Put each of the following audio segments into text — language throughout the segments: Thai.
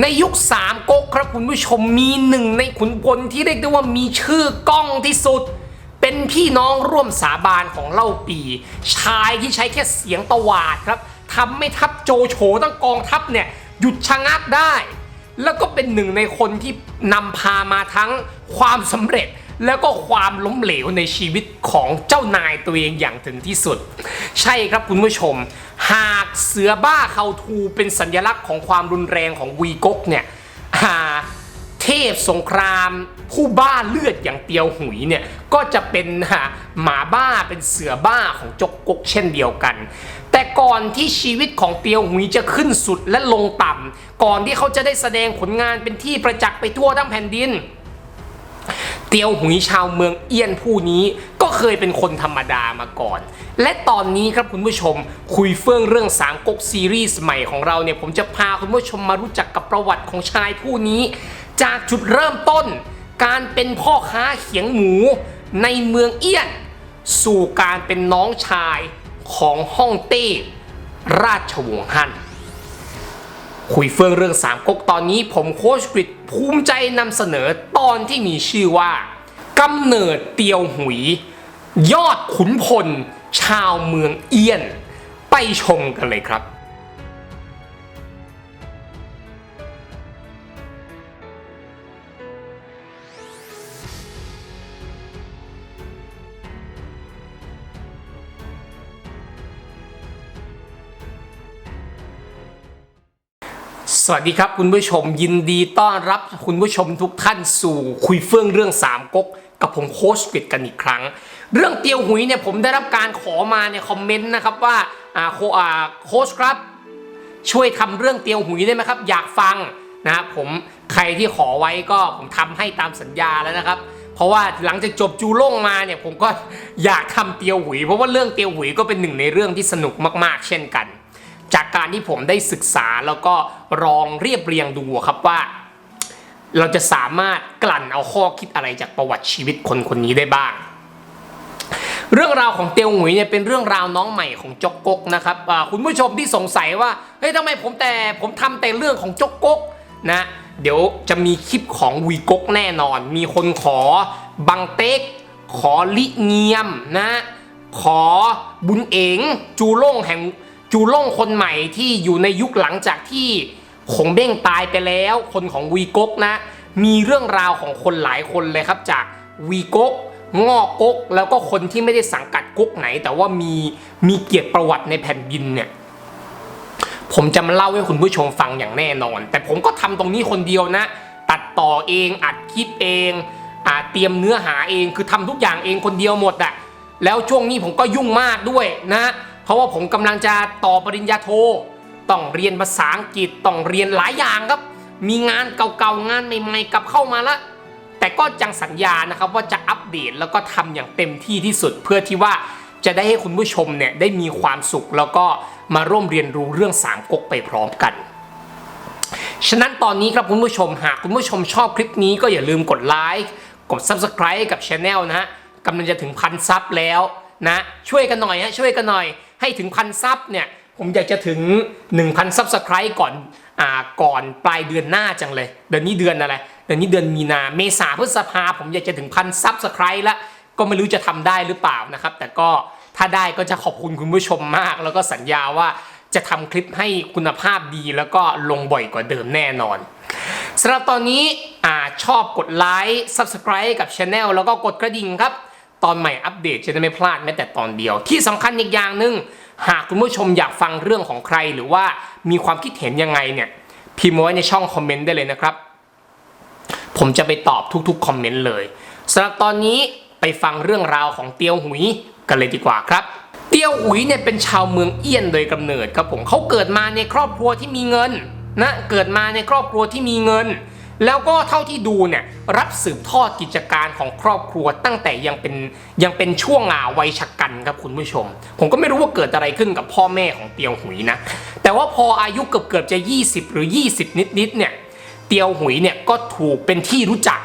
ในยุคสามก๊กครับคุณผู้ชมมีหนึ่งในขุนพลที่เรียกได้ว่ามีชื่อกล้องที่สุด เป็นพี่น้องร่วมสาบานของเล่าปี ชายที่ใช้แค่เสียงตวาดครับทำให้ทัพโจโฉตั้งกองทัพเนี่ยหยุดชะงักได้ แล้วก็เป็นหนึ่งในคนที่นำพามาทั้งความสำเร็จ แล้วก็ความล้มเหลวในชีวิตของเจ้านายตัวเองอย่างถึงที่สุด ใช่ครับคุณผู้ชม หากเสือบ้าเขาทูเป็นสัญลักษณ์ของความรุนแรงของวีก๊กเนี่ยเทพสงคราม ผู้บ้าเลือดอย่างเตียวหุยเนี่ยก็จะเป็นอ่าหมาบ้าเป็นเสือบ้าของจกกกเช่นเดียวกัน แต่ก่อนที่ชีวิตของเตียวหุยจะขึ้นสุดและลงต่ำก่อนที่เขาจะได้แสดงผลงานเป็นที่ประจักษ์ไปทั่วทั้งแผ่นดิน เตียวหุยชาวเมืองเอี้ยนผู้นี้ก็เคยเป็นคนธรรมดามาก่อน และตอนนี้ครับคุณผู้ชม คุยเฟื่องเรื่องสามก๊กซีรีส์ใหม่ของเราเนี่ย ผมจะพาคุณผู้ชมมารู้จักกับประวัติของชายผู้นี้ จากจุดเริ่มต้น การเป็นพ่อค้าเขียงหมูในเมืองเอี้ยน สู่การเป็นน้องชายของฮ่องเต้ราชวงศ์ฮั่น คุยเฟื่องเรื่องสามก๊กตอนนี้ผมโค้ชกริดภูมิใจนำเสนอตอนที่มีชื่อว่ากำเนิดเตียวหุย ยอดขุนพล ชาวเมืองเอี้ยน ไปชมกันเลยครับ สวัสดีครับคุณผู้ชมยินดีต้อนรับคุณผู้ชมทุกท่านสู่คุยเฟื่องเรื่องสามก๊กกับผมโค้ชกิดกันอีกครั้ง เรื่องเตียวหุยเนี่ยผมได้รับการขอมาในคอมเมนต์นะครับว่าอ่าโคอ่าโค้ชครับ ช่วยทำเรื่องเตียวหุยได้ไหมครับ อยากฟังนะครับผมใครที่ขอไว้ก็ผมทำให้ตามสัญญาแล้วนะครับ เพราะว่าหลังจากจบจูล่งมาเนี่ยผมก็อยากทำเตียวหุย เพราะว่าเรื่องเตียวหุยก็เป็นหนึ่งในเรื่องที่สนุกมาก ๆ เช่นกัน จากการที่ผมได้ศึกษาแล้วก็ลองเรียบเรียงดูครับว่า เราจะสามารถกลั่นเอาข้อคิดอะไรจากประวัติชีวิตคนคนนี้ได้บ้าง เรื่องราวของเตียวหงุยเนี่ยเป็นเรื่องราวน้องใหม่ของจกกกนะครับคุณผู้ชมที่สงสัยว่าเฮ้ยทำไมผมแต่ผมทำแต่เรื่องของจกกกนะเดี๋ยวจะมีคลิปของวีกกแน่นอน มีคนขอบังเต็ก ขอลิเงียมนะ ขอบุญเอ๋งจูล่งแห่ง จูล่งคนใหม่ที่อยู่ในยุคหลังจากที่ขงเบ้งตายไปแล้ว คนของวีกกนะ มีเรื่องราวของคนหลายคนเลยครับจากวีกกงอกกกแล้วก็คนที่ไม่ได้สังกัดกกไหน แต่ว่ามีมีเกียรติประวัติในแผ่นดินเนี่ยผมจะมาเล่าให้คุณผู้ชมฟังอย่างแน่นอน แต่ผมก็ทำตรงนี้คนเดียวนะ ตัดต่อเองอัดคลิปเองอเตรียมเนื้อหาเองคือทำทุกอย่างเองคนเดียวหมดอะแล้วช่วงนี้ผมก็ยุ่งมากด้วยนะ เพราะว่าผมกำลังจะต่อปริญญาโท ต้องเรียนภาษาอังกฤษต้องเรียนหลายอย่างครับ มีงานเก่าๆงานใหม่ๆกลับเข้ามาละแต่ก็จังสัญญานะครับว่าจะอัปเดตแล้วก็ทำอย่างเต็มที่ที่สุดเพื่อที่ว่าจะได้ให้คุณผู้ชมเนี่ยได้มีความสุขแล้วก็มาร่วมเรียนรู้เรื่องสามก๊กไปพร้อมกัน ฉะนั้นตอนนี้ครับคุณผู้ชมหากคุณผู้ชมชอบคลิปนี้ก็อย่าลืมกดไลค์กด Subscribe กับช anel นะฮะกำลังจะถึงพันซับแล้วนะช่วยกันหน่อยฮะช่วยกันหน่อย ให้ถึงพันซับเนี่ยผมอยากจะถึง 1,000 Subscribe ก่อนอ่าก่อนปลายเดือนหน้าจังเลย เดือนนี้เดือนอะไรเดือนนี้เดือนมีนาเมษาพฤษภาผมอยากจะถึงพันซับสไครต์ล้วก็ไม่รู้จะทำได้หรือเปล่านะครับ แต่ก็ถ้าได้ก็จะขอบคุณคุณผู้ชมมาก แล้วก็สัญญาว่าจะทำคลิปให้คุณภาพดีแล้วก็ลงบ่อยกว่าเดิมแน่นอนสำหรับตอนนี้อ่าชอบกดไลค์ Subscribe กับช anel แล้วก็กดกระดิ่งครับ ตอนใหม่อัปเดตจะได้ไม่พลาดแม้แต่ตอนเดียว ที่สำคัญอีกอย่างหนึ่งหากคุณผู้ชมอยากฟังเรื่องของใครหรือว่ามีความคิดเห็นยังไงเนี่ยพิมพ์ไว้ในช่องคอมเมนต์ได้เลยนะครับ ผมจะไปตอบทุกๆคอมเมนต์เลยสำหรับตอนนี้ไปฟังเรื่องราวของเตียวหุยกันเลยดีกว่าครับ เตียวหุยเนี่ยเป็นชาวเมืองเอี้ยนโดยกำเนิดครับผมเขาเกิดมาในครอบครัวที่มีเงินนะเกิดมาในครอบครัวที่มีเงิน แล้วก็เท่าที่ดูเนี่ยรับสืบทอดกิจการของครอบครัวตั้งแต่ยังเป็นยังเป็นช่วงอาวัยชะกันครับคุณผู้ชม ผมก็ไม่รู้ว่าเกิดอะไรขึ้นกับพ่อแม่ของเตียวหุยนะ แต่ว่าพออายุเกือบเกือบจะ 20 หรือ 20 นิดๆเนี่ยเตียวหุยเนี่ยก็ถูกเป็นที่รู้จัก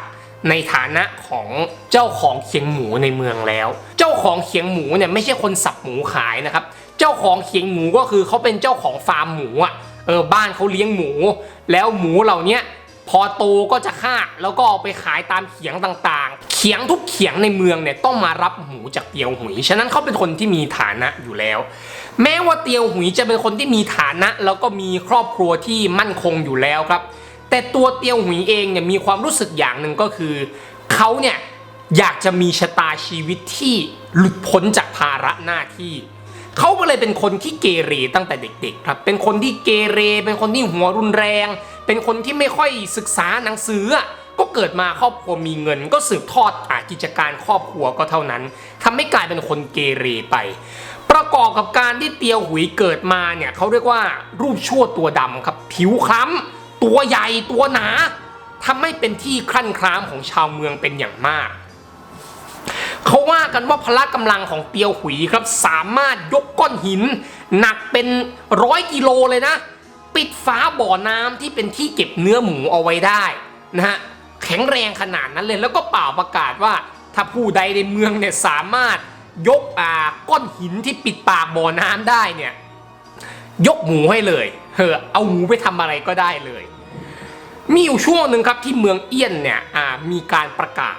ในฐานะของเจ้าของเขียงหมูในเมืองแล้ว เจ้าของเขียงหมูเนี่ยไม่ใช่คนสับหมูขายนะครับ เจ้าของเขียงหมูก็คือเขาเป็นเจ้าของฟาร์มหมูอะเออบ้านเขาเลี้ยงหมู แล้วหมูเหล่านี้ พอโตก็จะฆ่าแล้วก็เอาไปขายตามเขียงต่างๆ เขียงทุกเขียงในเมืองเนี่ยต้องมารับหมูจากเตียวหุย ฉะนั้นเขาเป็นคนที่มีฐานะอยู่แล้ว แม้ว่าเตียวหุยจะเป็นคนที่มีฐานะ แล้วก็มีครอบครัวที่มั่นคงอยู่แล้วครับ แต่ตัวเตียวหุยเองเนี่ยมีความรู้สึกอย่างหนึ่งก็คือเขาเนี่ยอยากจะมีชะตาชีวิตที่หลุดพ้นจากภาระหน้าที่เขาก็เลยเป็นคนที่เกเรตั้งแต่เด็กๆครับ เป็นคนที่เกเร เป็นคนที่หัวรุนแรง เป็นคนที่ไม่ค่อยศึกษาหนังสือก็เกิดมาครอบครัวมีเงิน ก็สืบทอดอากิจการครอบครัวก็เท่านั้นทำให้กลายเป็นคนเกเรไป ประกอบกับการที่เตียวหุยเกิดมาเนี่ยเขาเรียกว่ารูปชั่วตัวดำครับ ผิวคล้ำตัวใหญ่ตัวหนาทำให้เป็นที่คลั่นคล้ามของชาวเมืองเป็นอย่างมากเขาว่ากันว่าพละกำลังของเตียวหุยครับสามารถยกก้อนหิน หนักเป็นร้อยกิโลเลยนะ ปิดฝาบ่อน้ำที่เป็นที่เก็บเนื้อหมูเอาไว้ได้นะฮะแข็งแรงขนาดนั้นเลยแล้วก็เป่าประกาศว่า ถ้าผู้ใดในเมืองเนี่ยสามารถยกอ่าก้อนหินที่ปิดปากบ่อน้ำได้เนี่ยยกหมูให้เลยเออเอาหมูไปทำอะไรก็ได้เลย มีอยู่ช่วงหนึ่งครับที่เมืองเอี้ยนเนี่ยอ่ามีการประกาศ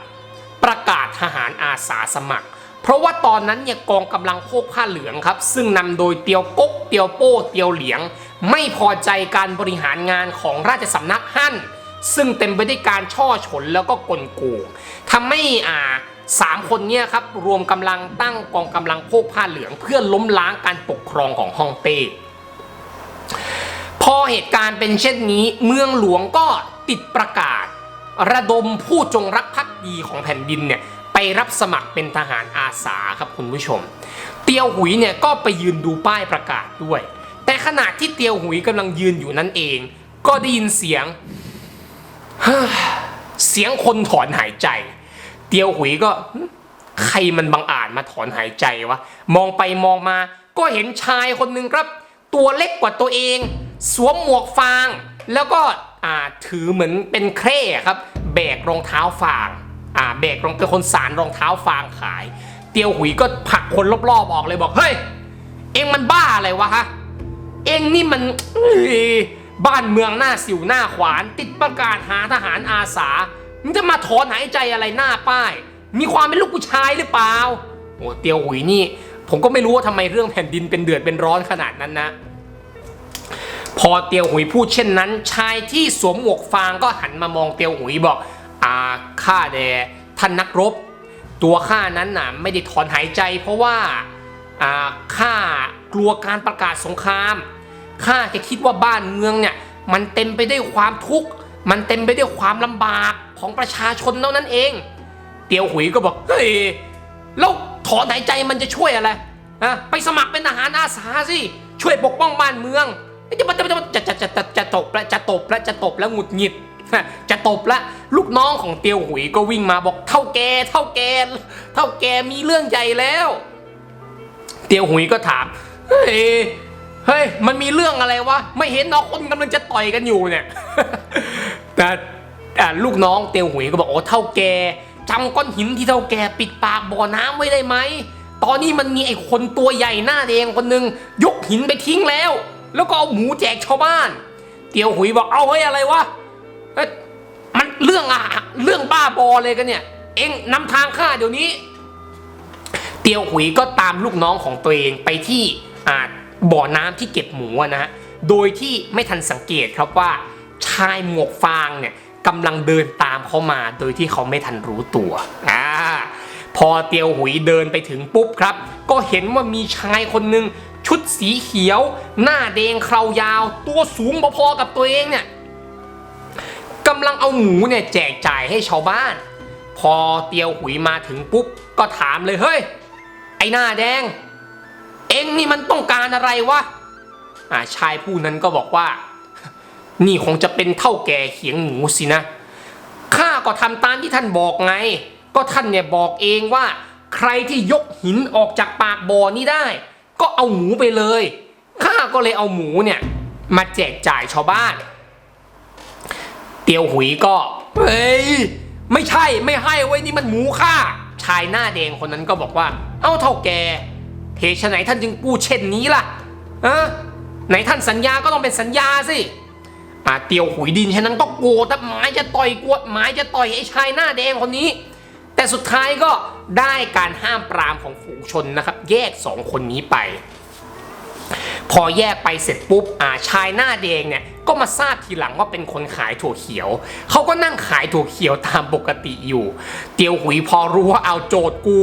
ประกาศทหารอาสาสมัคร เพราะว่าตอนนั้นเนี่ยกองกำลังพวกผ้าเหลืองครับ ซึ่งนำโดยเตียวกกเตียวโป้เตียวเหลียง ไม่พอใจการบริหารงานของราชสำนักฮั่น ซึ่งเต็มไปด้วยการช่อฉนแล้วก็กลโกงทำให้อ่าสามคนเนี่ยครับรวมกำลังตั้งกองกำลังพวกผ้าเหลือง เพื่อล้มล้างการปกครองของฮ่องเต้พอเหตุการณ์เป็นเช่นนี้เมืองหลวงก็ติดประกาศ ระดมผู้จงรักภักดีของแผ่นดินเนี่ยไปรับสมัครเป็นทหารอาสาครับคุณผู้ชม เตียวหุยเนี่ยก็ไปยืนดูป้ายประกาศด้วย ขณะที่เตียวหุยกำลังยืนอยู่นั่นเอง ก็ได้ยินเสียง เสียงคนถอนหายใจ เตียวหุยก็ ใครมันบังอาจมาถอนหายใจวะ มองไปมองมา ก็เห็นชายคนหนึ่งครับ ตัวเล็กกว่าตัวเอง สวมหมวกฟาง แล้วก็อ่าถือเหมือนเป็นเคร่ครับ แบกรองเท้าฟางอ่าแบกรองเป็นคนสารรองเท้าฟางขาย เตียวหุยก็ผลักคนรอบๆออกเลยบอกเฮ้ยเอ็งมันบ้าอะไรวะฮะ เองนี่มันบ้านเมืองหน้าสิวหน้าขวาน ติดประกาศหาทหารอาสามึงจะมาถอนหายใจอะไรหน้าป้าย มีความเป็นลูกผู้ชายหรือเปล่าโอ้เตียวหุยนี่ ผมก็ไม่รู้ว่าทำไมเรื่องแผ่นดินเป็นเดือดเป็นร้อนขนาดนั้นนะ พอเตียวหุยพูดเช่นนั้น ชายที่สวมหมวกฟางก็หันมามองเตียวหุยบอกอาข้าแดท่านนักรบ ตัวข้านั้นน่ะไม่ได้ถอนหายใจ เพราะว่าอ่าข้า กลัวการประกาศสงคราม ข้าแค่คิดว่าบ้านเมืองเนี่ย มันเต็มไปด้วยความทุกข์ มันเต็มไปด้วยความลำบากของประชาชนเท่านั้นเอง เตียวหุยก็บอก เฮ้ย แล้วถอนหายใจมันจะช่วยอะไรอะไปสมัครเป็นทหารอาสาสิ ช่วยปกป้องบ้านเมือง จะจะจะจะจะจะจะตบแล้วจะตบแล้วจะตบแล้วหงุดหงิด จะตบละลูกน้องของเตียวหุยก็วิ่งมาบอกเท่าแกเท่าแกเท่าแกมีเรื่องใหญ่แล้ว เตียวหุยก็ถาม เฮ้ย เฮ้ย มันมีเรื่องอะไรวะ ไม่เห็นน้องคนกำลังจะต่อยกันอยู่เนี่ย แต่อ่ลูกน้องเตียวหุยก็บอกโอ้เท่าแกจำก้อนหินที่เท่าแกปิดปากบ่อน้ำไว้ได้ไหม ตอนนี้มันมีไอ้คนตัวใหญ่หน้าแดงคนหนึ่งยกหินไปทิ้งแล้ว แล้วก็เอาหมูแจกชาวบ้าน เตียวหุยบอกเอาเฮ้ยอะไรวะเอ้มันเรื่องอะเรื่องบ้าบอเลยกันเนี่ย เอ็งนำทางข้าเดี๋ยวนี้ เตียวหุยก็ตามลูกน้องของตัวเองไปที่ อ่าบ่อน้ำที่เก็บหมูนะฮะโดยที่ไม่ทันสังเกตครับว่าชายหมวกฟางเนี่ยกำลังเดินตามเขามาโดยที่เขาไม่ทันรู้ตัวอ่าพอเตียวหุยเดินไปถึงปุ๊บครับ ก็เห็นว่ามีชายคนหนึ่งชุดสีเขียว หน้าแดงเครายาว ตัวสูงพอๆกับตัวเองเนี่ยกำลังเอาหมูเนี่ยแจกจ่ายให้ชาวบ้าน พอเตียวหุยมาถึงปุ๊บ ก็ถามเลยเฮ้ย ไอ้หน้าแดง เองนี่มันต้องการอะไรวะอ่าชายผู้นั้นก็บอกว่า นี่คงจะเป็นเท่าแก่เขียงหมูสินะข้าก็ทำตามที่ท่านบอกไง ก็ท่านเนี่ยบอกเองว่า ใครที่ยกหินออกจากปากบ่อนี้ได้ ก็เอาหมูไปเลยข้าก็เลยเอาหมูเนี่ย มาแจกจ่ายชาวบ้าน เตียวหุยก็เฮ้ยไม่ใช่ไม่ให้ไว้ยนี่มันหมูค่าชายหน้าแดงคนนั้นก็บอกว่า เอ้าเท่าแก เหตุไฉนท่านจึงพูดเช่นนี้ล่ะอะไหนท่านสัญญาก็ต้องเป็นสัญญาสิอาเตียวหุยดินฉะนั้นก็โกรธแต่หมายจะต่อยกวดหมายจะต่อยไอ้ชายหน้าแดงคนนี้ แต่สุดท้ายก็ได้การห้ามปรามของฝูงชนนะครับ แยกสองคนนี้ไป พอแยกไปเสร็จปุ๊บอ่าชายหน้าแดงเนี่ยก็มาทราบทีหลังว่าเป็นคนขายถั่วเขียว เขาก็นั่งขายถั่วเขียวตามปกติอยู่ เตียวหุยพอรู้ว่าเอาโจทย์กู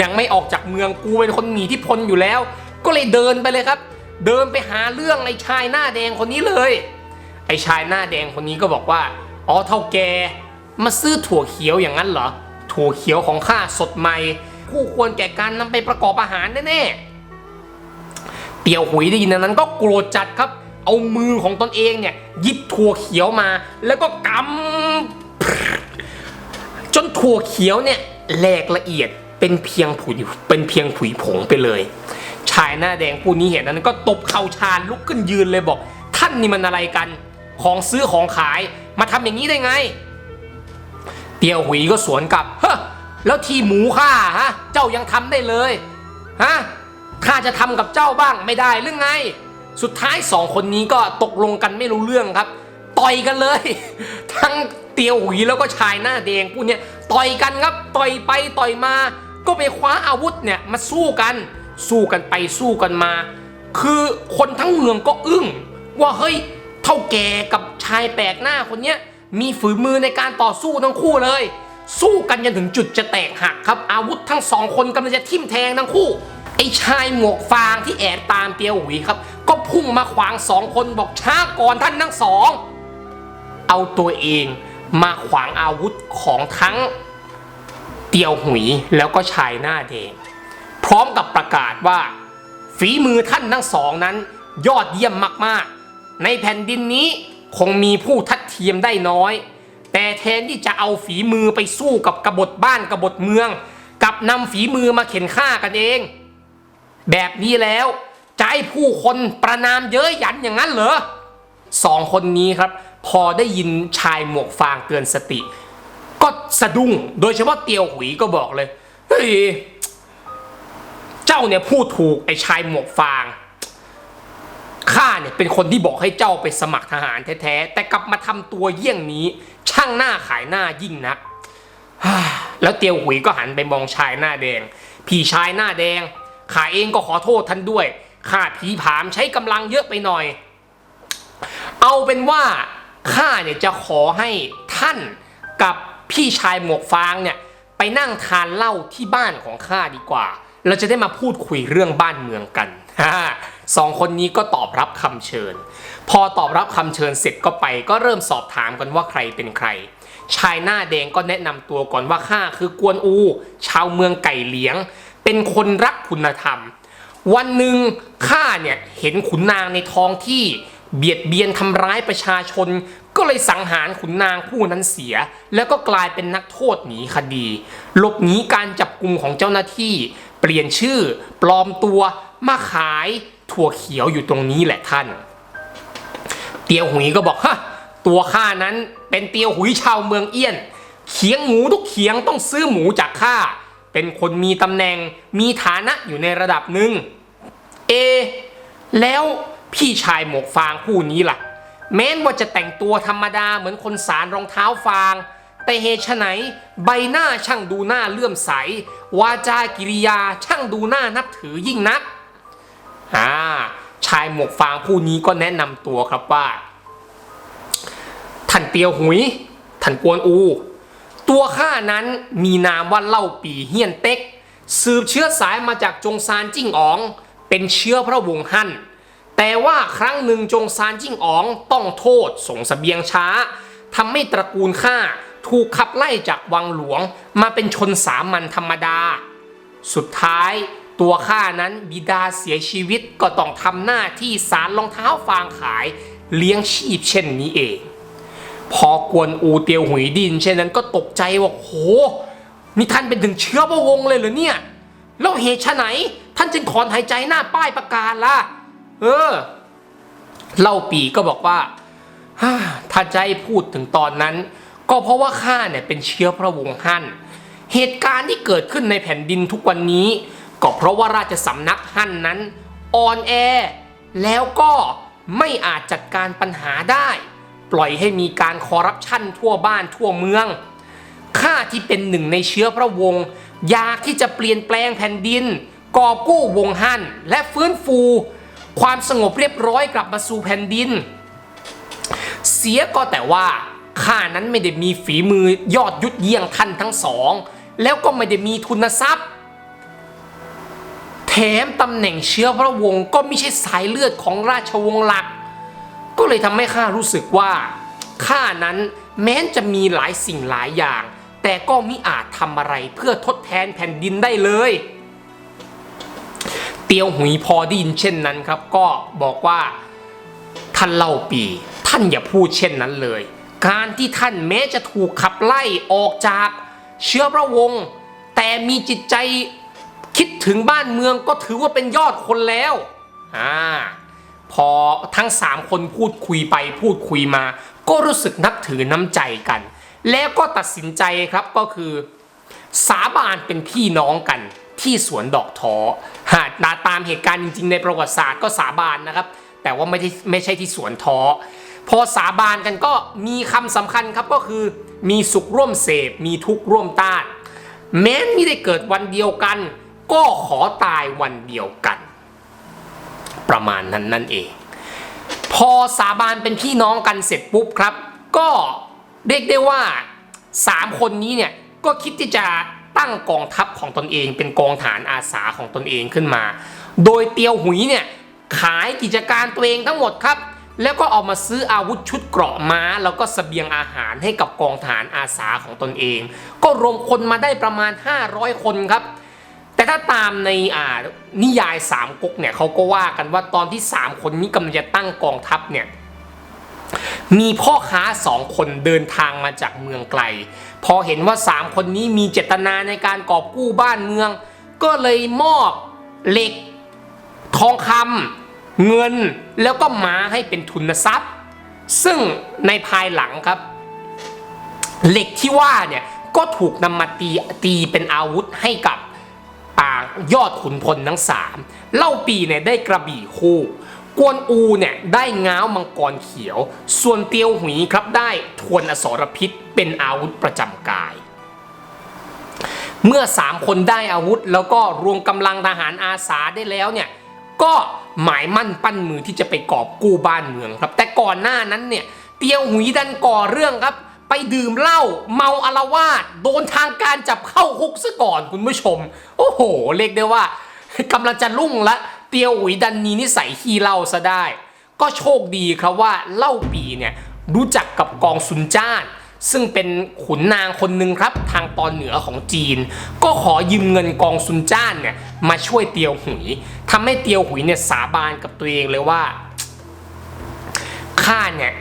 ยังไม่ออกจากเมืองกูเป็นคนมีที่พลอยู่แล้ว ก็เลยเดินไปเลยครับ เดินไปหาเรื่องไอ้ชายหน้าแดงคนนี้เลย ไอ้ชายหน้าแดงคนนี้ก็บอกว่า อ๋อเท่าแก มาซื้อถั่วเขียวอย่างนั้นเหรอ ถั่วเขียวของข้าสดใหม่ คู่ควรแก่การนำไปประกอบอาหารแน่ๆ ตียวหุยได้ยินดังนั้นก็โกรธจัดครับ เอามือของตนเองเนี่ยหยิบถั่วเขียวมา แล้วก็กำจนถั่วเขียวเนี่ยแหลกละเอียดเป็นเพียงผุยเป็นเพียงผุยผงไปเลย ชายหน้าแดงผู้นี้เห็นนั้นก็ตบเข่าชาญลุกขึ้นยืนเลยบอก ท่านนี่มันอะไรกัน ของซื้อของขายมาทำอย่างนี้ได้ไง เตียวหุยก็สวนกลับเฮ้แล้วทีหมูข้าฮะ เจ้ายังทำได้เลยฮะ ข้าจะทำกับเจ้าบ้างไม่ได้หรือไง สุดท้ายสองคนนี้ก็ตกลงกันไม่รู้เรื่องครับ ต่อยกันเลย ทั้งเตียวหุยแล้วก็ชายหน้าแดงผู้เนี้ยต่อยกันครับต่อยไปต่อยมา ก็ไปคว้าอาวุธเนี่ยมาสู้กัน สู้กันไปสู้กันมา คือคนทั้งเมืองก็อึ้ง ว่าเฮ้ยเท่าแก่กับชายแปลกหน้าคนเนี้ยมีฝีมือในการต่อสู้ทั้งคู่เลย สู้กันจนถึงจุดจะแตกหักครับอาวุธทั้งสองคนกำลังจะทิ่มแทงทั้งคู่ ไอ้ชายหมวกฟางที่แอบตามเตียวหุยครับ ก็พุ่งมาขวางสองคนบอกช้าก่อนท่านทั้งสอง เอาตัวเองมาขวางอาวุธของทั้งเตียวหุยแล้วก็ชายหน้าแดงพร้อมกับประกาศว่า ฝีมือท่านทั้งสองนั้น ยอดเยี่ยมมากๆ ในแผ่นดินนี้คงมีผู้ทัดเทียมได้น้อย แต่แทนที่จะเอาฝีมือไปสู้กับกบฏบ้านกบฏเมือง กับนำฝีมือมาเข็นฆ่ากันเอง แบบนี้แล้วจะให้ผู้คนประนามเย้ยหยันอย่างนั้นเหรอสองคนนี้ครับ พอได้ยินชายหมวกฟางเตือนสติ ก็สะดุ้งโดยเฉพาะเตียวหุยก็บอกเลยเฮ้ยเจ้าเนี่ยพูดถูกไอ้ชายหมวกฟางข้าเนี่ยเป็นคนที่บอกให้เจ้าไปสมัครทหารแท้ๆแต่กลับมาทำตัวเยี่ยงนี้ ช่างหน้าขายหน้ายิ่งนักฮ่าแล้วเตียวหุยก็หันไปมองชายหน้าแดง พี่ชายหน้าแดง ข้าเองก็ขอโทษท่านด้วยข้าผีผามใช้กำลังเยอะไปหน่อย เอาเป็นว่าข้าเนี่ยจะขอให้ท่านกับพี่ชายหมวกฟางเนี่ยไปนั่งทานเหล้าที่บ้านของข้าดีกว่า เราจะได้มาพูดคุยเรื่องบ้านเมืองกันสองคนนี้ก็ตอบรับคำเชิญ พอตอบรับคำเชิญเสร็จก็ไป ก็เริ่มสอบถามกันว่าใครเป็นใคร ชายหน้าแดงก็แนะนำตัวก่อนว่าข้าคือกวนอู ชาวเมืองไก่เลี้ยง เป็นคนรักคุณธรรม วันหนึ่งข้าเนี่ยเห็นขุนนางในท้องที่เบียดเบียนทำร้ายประชาชน ก็เลยสังหารขุนนางผู้นั้นเสีย แล้วก็กลายเป็นนักโทษหนีคดีหลบหนีการจับกลุ่มของเจ้าหน้าที่ เปลี่ยนชื่อ ปลอมตัวมาขายถั่วเขียวอยู่ตรงนี้แหละท่าน เตียวหุยก็บอกฮะตัวข้านั้นเป็นเตียวหุยชาวเมืองเอี้ยน เขียงหมูทุกเขียงต้องซื้อหมูจากข้า เป็นคนมีตำแหน่งมีฐานะอยู่ในระดับหนึ่งเอแล้วพี่ชายหมวกฟางผู้นี้ล่ะ แม้นว่าจะแต่งตัวธรรมดาเหมือนคนสารรองเท้าฟาง แต่เหตุไฉนใบหน้าช่างดูหน้าเลื่อมใส วาจากิริยาช่างดูหน้านับถือยิ่งนักอ่าชายหมวกฟางผู้นี้ก็แนะนำตัวครับว่าท่านเตียวหุยท่านกวนอู ตัวข้านั้นมีนามว่าเล่าปีเฮียนเต็ก สืบเชื้อสายมาจากจงซานจิ้งอ๋อง เป็นเชื้อพระวงศ์ฮั่น แต่ว่าครั้งหนึ่งจงซานจิ้งอ๋องต้องโทษส่งสเสบียงช้าทำให้ตระกูลข้าถูกขับไล่จากวังหลวงมาเป็นชนสามัญธรรมดา สุดท้ายตัวข้านั้นบิดาเสียชีวิตก็ต้องทำหน้าที่สารรองเท้าฟางขายเลี้ยงชีพเช่นนี้เอง พอกวนอูเตียวหุยดินเช่นนั้นก็ตกใจว่าโหนี่ท่านเป็นถึงเชื้อพระวงศ์เลยเหรอเนี่ยแล้วเหตุไฉนท่านจึงขอนหายใจหน้าป้ายประกาศล่ะ เออ เล่าปีก็บอกว่าถ้าจะให้พูดถึงตอนนั้น ก็เพราะว่าข้าเนี่ยเป็นเชื้อพระวงศ์ฮั่นเหตุการณ์ที่เกิดขึ้นในแผ่นดินทุกวันนี้ ก็เพราะว่าราชสำนักฮั่นนั้นอ่อนแอ แล้วก็ไม่อาจจัดการปัญหาได้ ปล่อยให้มีการคอร์รัปชันทั่วบ้านทั่วเมือง ข้าที่เป็นหนึ่งในเชื้อพระวงศ์อยากที่จะเปลี่ยนแปลงแผ่นดิน กอบกู้วงฮั่นและฟื้นฟู ความสงบเรียบร้อยกลับมาสู่แผ่นดิน เสียก็แต่ว่าข้านั้นไม่ได้มีฝีมือยอดยุดเยี่ยงท่านทั้งสอง แล้วก็ไม่ได้มีทุนทรัพย์ แถมตำแหน่งเชื้อพระวงศ์ก็ไม่ใช่สายเลือดของราชวงศ์หลัก ก็เลยทำให้ข้ารู้สึกว่าข้านั้นแม้จะมีหลายสิ่งหลายอย่าง แต่ก็มิอาจทำอะไรเพื่อทดแทนแผ่นดินได้เลย เตียวหุยพอได้ยินเช่นนั้นครับ ก็บอกว่าท่านเล่าปี ท่านอย่าพูดเช่นนั้นเลย การที่ท่านแม้จะถูกขับไล่ออกจากเชื้อพระวงศ์แต่มีจิตใจคิดถึงบ้านเมืองก็ถือว่าเป็นยอดคนแล้วอ่า พอทั้งสามคนพูดคุยไปพูดคุยมา ก็รู้สึกนับถือน้ำใจกัน แล้วก็ตัดสินใจครับก็คือ สาบานเป็นพี่น้องกันที่สวนดอกท้อหากตามเหตุการณ์จริงๆ ในประวัติศาสตร์ก็สาบานนะครับ แต่ว่าไม่ได้ไม่ใช่ที่สวนท้อพอสาบานกันก็มีคำสำคัญครับก็คือ มีสุขร่วมเสพ มีทุกข์ร่วมต้าน แม้ไม่ได้เกิดวันเดียวกัน ก็ขอตายวันเดียวกัน ประมาณนั้นนั่นเอง พอสาบานเป็นพี่น้องกันเสร็จปุ๊บครับ ก็เรียกได้ว่าสามคนนี้เนี่ยก็คิดที่จะตั้งกองทัพของตนเอง เป็นกองฐานอาสาของตนเองขึ้นมา โดยเตียวหุยเนี่ยขายกิจการตัวเองทั้งหมดครับ แล้วก็เอามาซื้ออาวุธชุดเกราะม้า แล้วก็สเสบียงอาหารให้กับกองฐานอาสาของตนเอง ก็รวมคนมาได้ประมาณ 500 คนครับ แต่ถ้าตามในอ่านิยายสามก๊กเนี่ยเขาก็ว่ากันว่าตอนที่3คนนี้กำลังจะตั้งกองทัพเนี่ยมีพ่อค้าสองคนเดินทางมาจากเมืองไกล พอเห็นว่า3คนนี้มีเจตนาในการกอบกู้บ้านเมือง ก็เลยมอบเหล็ก ทองคำเงินแล้วก็ม้าให้เป็นทุนทรัพย์ ซึ่งในภายหลังครับ เหล็กที่ว่าเนี่ยก็ถูกนำมาตีตีเป็นอาวุธให้กับ ยอดขุนพลทั้งสามเล่าปีเนี่ยได้กระบี่คู่ กวนอูเนี่ยได้ง้าวมังกรเขียว ส่วนเตียวหุยครับได้ทวนอสรพิษเป็นอาวุธประจำกาย เมื่อ 3 คนได้อาวุธแล้วก็รวมกำลังทหารอาสาได้แล้วเนี่ยก็หมายมั่นปั้นมือที่จะไปกอบกู้บ้านเมืองครับ แต่ก่อนหน้านั้นเนี่ยเตียวหุยดันก่อเรื่องครับ ไปดื่มเหล้าเมาอารวาสโดนทางการจับเข้าคุกซะก่อนคุณผู้ชม โอ้โห เรียกได้ว่ากำลังจะรุ่งละ เตียวหุยดันมีนิสัยขี้เหล้าซะได้ ก็โชคดีครับว่าเล่าปีเนี่ยรู้จักกับกองซุนจ้าน ซึ่งเป็นขุนนางคนหนึ่งครับทางตอนเหนือของจีน ก็ขอยืมเงินกองซุนจ้านเนี่ยมาช่วยเตียวหุยทำให้เตียวหุยเนี่ยสาบานกับตัวเองเลยว่าข้าเนี่ย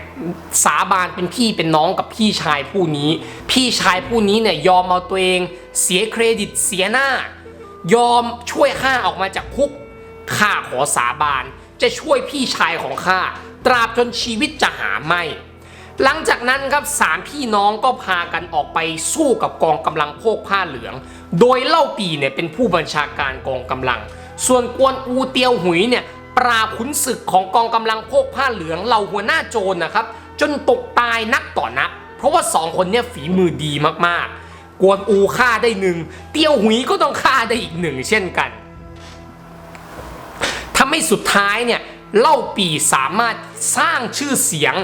สาบานเป็นพี่เป็นน้องกับพี่ชายผู้นี้ พี่ชายผู้นี้เนี่ยยอมเอาตัวเอง เสียเครดิตเสียหน้า ยอมช่วยข้าออกมาจากคุกข้าขอสาบานจะช่วยพี่ชายของข้าตราบจนชีวิตจะหาไม่ หลังจากนั้นครับสามพี่น้องก็พากันออกไปสู้กับกองกำลังโพกผ้าเหลือง โดยเล่าปีเนี่ยเป็นผู้บัญชาการกองกำลัง ส่วนกวนอูเตียวหุยเนี่ย ปราบขุนศึกของกองกำลังโพกผ้าเหลืองเหล่าหัวหน้าโจรนะครับ จนตกตายนักต่อนัก เพราะว่าสองคนเนี่ยฝีมือดีมากๆ กวนอูฆ่าได้หนึ่งเตียวหุยก็ต้องฆ่าได้อีกหนึ่งเช่นกันทำให้สุดท้ายเนี่ยเล่าปีสามารถสร้างชื่อเสียง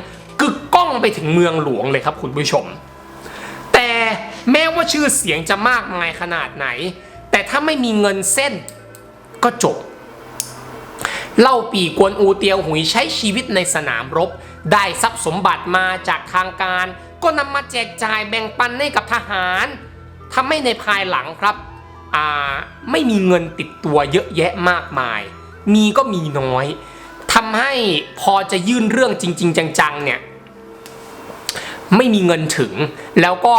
กึกก้องไปถึงเมืองหลวงเลยครับคุณผู้ชม แต่แม้ว่าชื่อเสียงจะมากมายขนาดไหน แต่ถ้าไม่มีเงินเส้นก็จบ เล่าปีกวนอูเตียวหุยใช้ชีวิตในสนามรบ ได้ทรัพย์สมบัติมาจากทางการ ก็นำมาแจกจ่ายแบ่งปันให้กับทหารทำให้ในภายหลังครับไม่มีเงินติดตัวเยอะแยะมากมาย มีก็มีน้อยทำให้พอจะยื่นเรื่องจริง ๆ จังๆเนี่ยไม่มีเงินถึง แล้วก็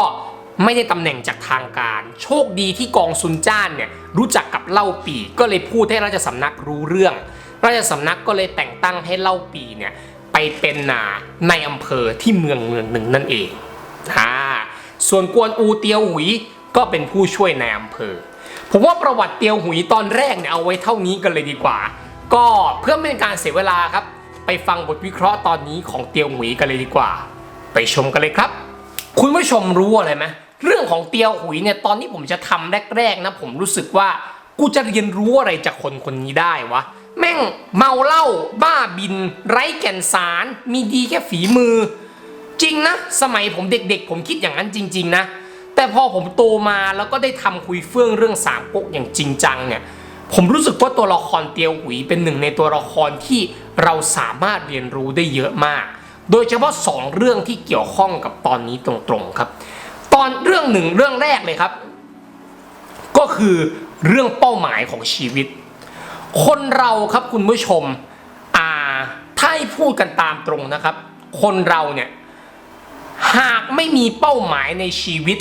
ไม่ได้ตำแหน่งจากทางการ โชคดีที่กองซุนจ้านเนี่ยรู้จักกับเล่าปีก็เลยพูดให้ราชสำนักรู้เรื่อง ราชสำนักก็เลยแต่งตั้งให้เล่าปีเนี่ยไปเป็นนาในอำเภอที่เมืองเมืองหนึ่งนั่นเองอ่าส่วนกวนอูเตียวหุยก็เป็นผู้ช่วยในอำเภอ ผมว่าประวัติเตียวหุยตอนแรกเนี่ยเอาไว้เท่านี้กันเลยดีกว่า ก็เพื่อไม่เป็นการเสียเวลาครับ ไปฟังบทวิเคราะห์ตอนนี้ของเตียวหุยกันเลยดีกว่า ไปชมกันเลยครับ คุณผู้ชมรู้อะไรไหมเรื่องของเตียวหุยเนี่ยตอนที่ผมจะทำแรกๆนะผมรู้สึกว่ากูจะเรียนรู้อะไรจากคนคนนี้ได้วะ แม่งเมาเหล้าบ้าบิน ไร้แก่นสาร มีดีแค่ฝีมือ จริงนะ สมัยผมเด็กๆ ผมคิดอย่างนั้นจริง ๆ นะ แต่พอผมโตมาแล้วก็ได้ทำคุยเฟื่องเรื่องสามก๊กอย่างจริงจังเนี่ยผมรู้สึกว่าตัวละครเตียวหุยเป็นหนึ่งในตัวละครที่เราสามารถเรียนรู้ได้เยอะมาก โดยเฉพาะสองเรื่องที่เกี่ยวข้องกับตอนนี้ตรงๆครับ ตอนเรื่องหนึ่งเรื่องแรกเลยครับ ก็คือเรื่องเป้าหมายของชีวิต คนเราครับคุณผู้ชม อ่า ถ้าให้พูดกันตามตรงนะครับ คนเราเนี่ย หากไม่มีเป้าหมายในชีวิต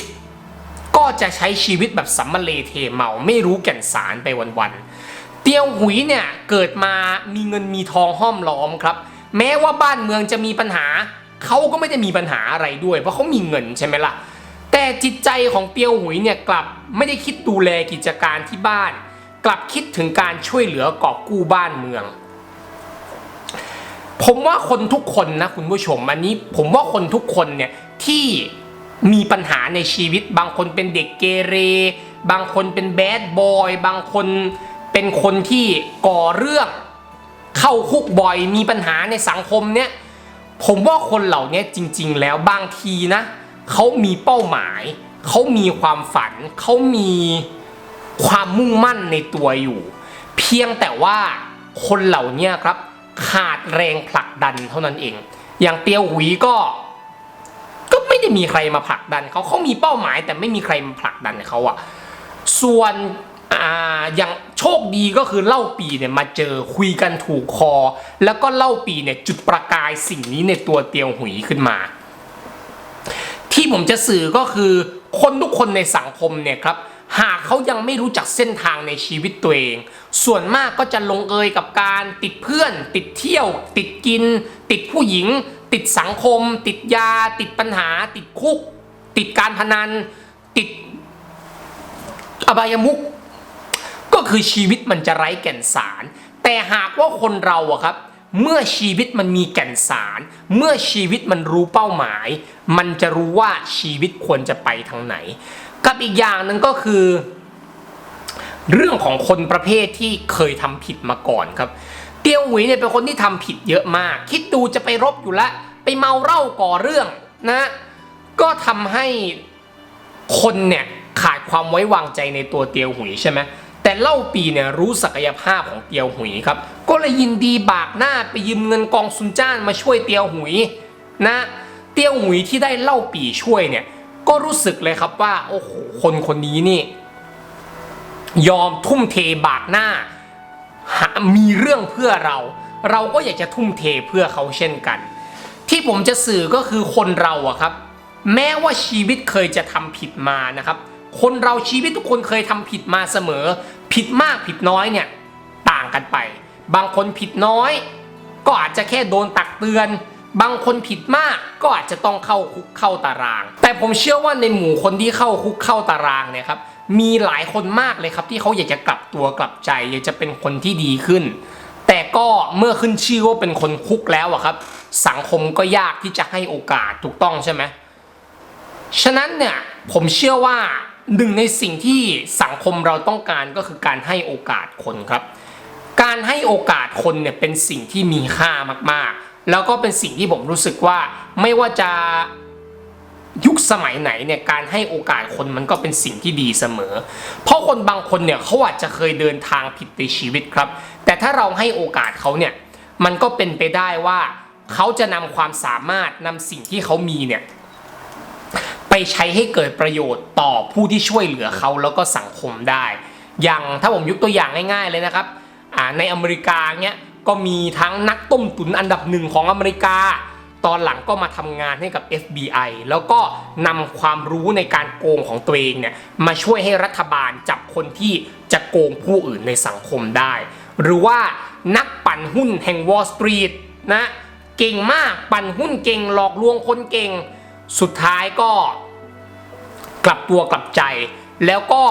ก็จะใช้ชีวิตแบบสัมมาเลเทเมาไม่รู้แก่นสารไปวันๆ เตียวหุยเนี่ยเกิดมามีเงินมีทองห้อมล้อมครับ แม้ว่าบ้านเมืองจะมีปัญหา เขาก็ไม่ได้มีปัญหาอะไรด้วย เพราะเขามีเงินใช่ไหมล่ะ แต่จิตใจของเตียวหุยเนี่ยกลับไม่ได้คิดดูแลกิจการที่บ้าน กลับคิดถึงการช่วยเหลือกอบกู้บ้านเมือง ผมว่าคนทุกคนนะคุณผู้ชมอันนี้ผมว่าคนทุกคนเนี่ยที่มีปัญหาในชีวิต บางคนเป็นเด็กเกเร บางคนเป็นแบดบอย บางคนเป็นคนที่ก่อเรื่องเข้าคุกบ่อย มีปัญหาในสังคมเนี่ยผมว่าคนเหล่านี้จริง ๆ แล้วบางทีนะเขามีเป้าหมาย เขามีความฝัน เขามี ความมุ่งมั่นในตัวอยู่ เพียงแต่ว่าคนเหล่านี้ครับขาดแรงผลักดันเท่านั้นเอง อย่างเตียวหุยก็ ก็ไม่ได้มีใครมาผลักดันเขาเขามีเป้าหมาย แต่ไม่มีใครมาผลักดันเขาอะส่วนอ่าอย่างโชคดีก็คือเล่าปีเนี่ยมาเจอคุยกันถูกคอ แล้วก็เล่าปีเนี่ยจุดประกายสิ่งนี้ในตัวเตียวหุยขึ้นมา ที่ผมจะสื่อก็คือคนทุกคนในสังคมเนี่ยครับ หากเขายังไม่รู้จักเส้นทางในชีวิตตัวเอง ส่วนมากก็จะลงเอยกับการติดเพื่อน ติดเที่ยว ติดกิน ติดผู้หญิง ติดสังคม ติดยา ติดปัญหา ติดคุก ติดการพนัน ติดอบายมุขก็คือชีวิตมันจะไร้แก่นสาร แต่หากว่าคนเราอะครับ เมื่อชีวิตมันมีแก่นสาร เมื่อชีวิตมันรู้เป้าหมาย มันจะรู้ว่าชีวิตควรจะไปทางไหน กับอีกอย่างหนึ่งก็คือ เรื่องของคนประเภทที่เคยทำผิดมาก่อนครับ เตียวหุยเนี่ยเป็นคนที่ทำผิดเยอะมาก คิดดูจะไปรบอยู่แล้วไปเมาเหล้าก่อเรื่องนะ ก็ทำให้คนเนี่ยขาดความไว้วางใจในตัวเตียวหุยใช่ไหมแต่เล่าปีเนี่ยรู้ศักยภาพของเตียวหุยครับ ก็เลยยินดีบากหน้าไปยืมเงินกองซุนจ้านมาช่วยเตียวหุยนะ เตียวหุยที่ได้เล่าปีช่วยเนี่ย ก็รู้สึกเลยครับว่าโอ้โหคนคนนี้นี่ ยอมทุ่มเทบากหน้าหามีเรื่องเพื่อเรา เราก็อยากจะทุ่มเทเพื่อเขาเช่นกัน ที่ผมจะสื่อก็คือคนเราอะครับ แม้ว่าชีวิตเคยจะทำผิดมานะครับ คนเราชีวิตทุกคนเคยทำผิดมาเสมอ ผิดมากผิดน้อยเนี่ยต่างกันไป บางคนผิดน้อย ก็อาจจะแค่โดนตักเตือน บางคนผิดมากก็อาจจะต้องเข้าคุกเข้าตาราง แต่ผมเชื่อว่าในหมู่คนที่เข้าคุกเข้าตารางเนี่ยครับมีหลายคนมากเลยครับที่เขาอยากจะกลับตัวกลับใจ อยากจะเป็นคนที่ดีขึ้น แต่ก็เมื่อขึ้นชื่อว่าเป็นคนคุกแล้วอะครับ สังคมก็ยากที่จะให้โอกาสถูกต้องใช่ไหมฉะนั้นเนี่ยผมเชื่อว่าหนึ่งในสิ่งที่สังคมเราต้องการก็คือการให้โอกาสคนครับ การให้โอกาสคนเนี่ยเป็นสิ่งที่มีค่ามากๆ แล้วก็เป็นสิ่งที่ผมรู้สึกว่าไม่ว่าจะยุคสมัยไหนเนี่ยการให้โอกาสคนมันก็เป็นสิ่งที่ดีเสมอ เพราะคนบางคนเนี่ยเขาอาจจะเคยเดินทางผิดในชีวิตครับ แต่ถ้าเราให้โอกาสเขาเนี่ยมันก็เป็นไปได้ว่าเขาจะนำความสามารถนำสิ่งที่เขามีเนี่ยไปใช้ให้เกิดประโยชน์ต่อผู้ที่ช่วยเหลือเขาแล้วก็สังคมได้ อย่างถ้าผมยกตัวอย่างง่าย ๆเลยนะครับในอเมริกาเนี้ย ก็มีทั้งนักต้มตุ๋นอันดับหนึ่งของอเมริกา ตอนหลังก็มาทำงานให้กับ FBI แล้วก็นำความรู้ในการโกงของตัวเองเนี่ยมาช่วยให้รัฐบาลจับคนที่จะโกงผู้อื่นในสังคมได้ หรือว่านักปั่นหุ้นแห่ง Wall Street นะเก่งมากปั่นหุ้นเก่งหลอกลวงคนเก่ง สุดท้ายก็กลับตัวกลับใจ แล้วก็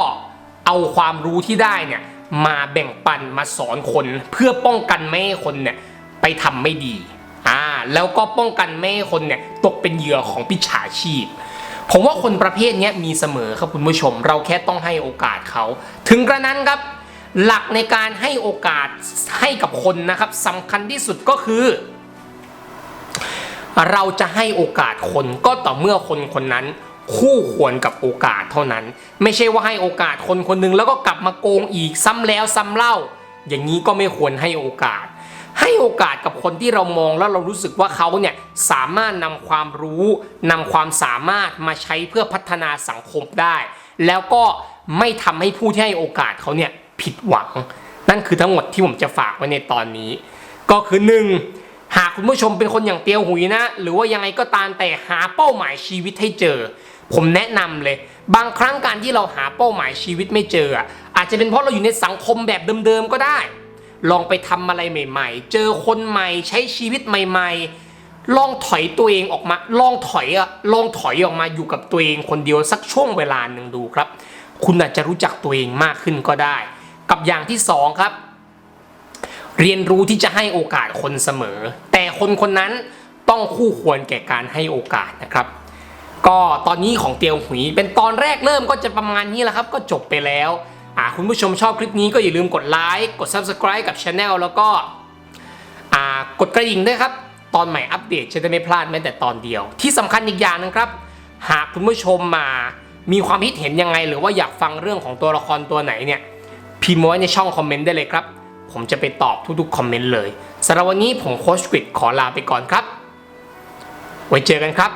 เอาความรู้ที่ได้เนี่ย มาแบ่งปันมาสอนคน เพื่อป้องกันไม่ให้คนเนี่ยไปทำไม่ดีอ่าแล้วก็ป้องกันไม่ให้คนเนี่ยตกเป็นเหยื่อของปิจฉาชีพ ผมว่าคนประเภทนี้มีเสมอครับคุณผู้ชม เราแค่ต้องให้โอกาสเขาถึงกระนั้นครับ หลักในการให้โอกาสให้กับคนนะครับสำคัญที่สุดก็คือ เราจะให้โอกาสคนก็ต่อเมื่อคนคนนั้น คู่ควรกับโอกาสเท่านั้น ไม่ใช่ว่าให้โอกาสคนคนหนึงแล้วก็กลับมาโกงอีกซ้ำแล้วซ้ำเล่า อย่างนี้ก็ไม่ควรให้โอกาส ให้โอกาสกับคนที่เรามองแล้วเรารู้สึกว่าเขาเนี่ยสามารถนำความรู้นำความสามารถมาใช้เพื่อพัฒนาสังคมได้ แล้วก็ไม่ทำให้ผู้ที่ให้โอกาสเขาเนี่ยผิดหวัง นั่นคือทั้งหมดที่ผมจะฝากไว้ในตอนนี้ ก็คือหนึ่งหากคุณผู้ชมเป็นคนอย่างเตียวหุยนะ หรือว่ายังไงก็ตามแต่หาเป้าหมายชีวิตให้เจอ ผมแนะนำเลย บางครั้งการที่เราหาเป้าหมายชีวิตไม่เจอ อาจจะเป็นเพราะเราอยู่ในสังคมแบบเดิมๆก็ได้ ลองไปทำอะไรใหม่ ๆ เจอคนใหม่ใช้ชีวิตใหม่ ๆ ลองถอยตัวเองออกมา ลองถอยอะลองถอยออกมาอยู่กับตัวเองคนเดียวสักช่วงเวลาหนึ่งดูครับ คุณอาจจะรู้จักตัวเองมากขึ้นก็ได้ กับอย่างที่สองครับ เรียนรู้ที่จะให้โอกาสคนเสมอ แต่คนคนนั้นต้องคู่ควรแก่การให้โอกาสนะครับ ก็ตอนนี้ของเตียวหุยเป็นตอนแรกเริ่มก็จะประมาณนี้แหละครับ ก็จบไปแล้วอ่าคุณผู้ชมชอบคลิปนี้ก็อย่าลืมกดไลค์กด Subscribe กับ Channel แล้วก็อ่ากดกระดิ่งด้วยครับ ตอนใหม่อัปเดตจะได้ไม่พลาดแม้แต่ตอนเดียว ที่สำคัญอีกอย่างนึงครับ หากคุณผู้ชมมามีความคิดเห็นยังไง หรือว่าอยากฟังเรื่องของตัวละครตัวไหนเนี่ยพิมพ์ไว้ในช่องคอมเมนต์ได้เลยครับ ผมจะไปตอบทุกๆคอมเมนต์เลยสำหรับวันนี้ผมโคชกริดขอลาไปก่อนครับ ไว้เจอกันครับ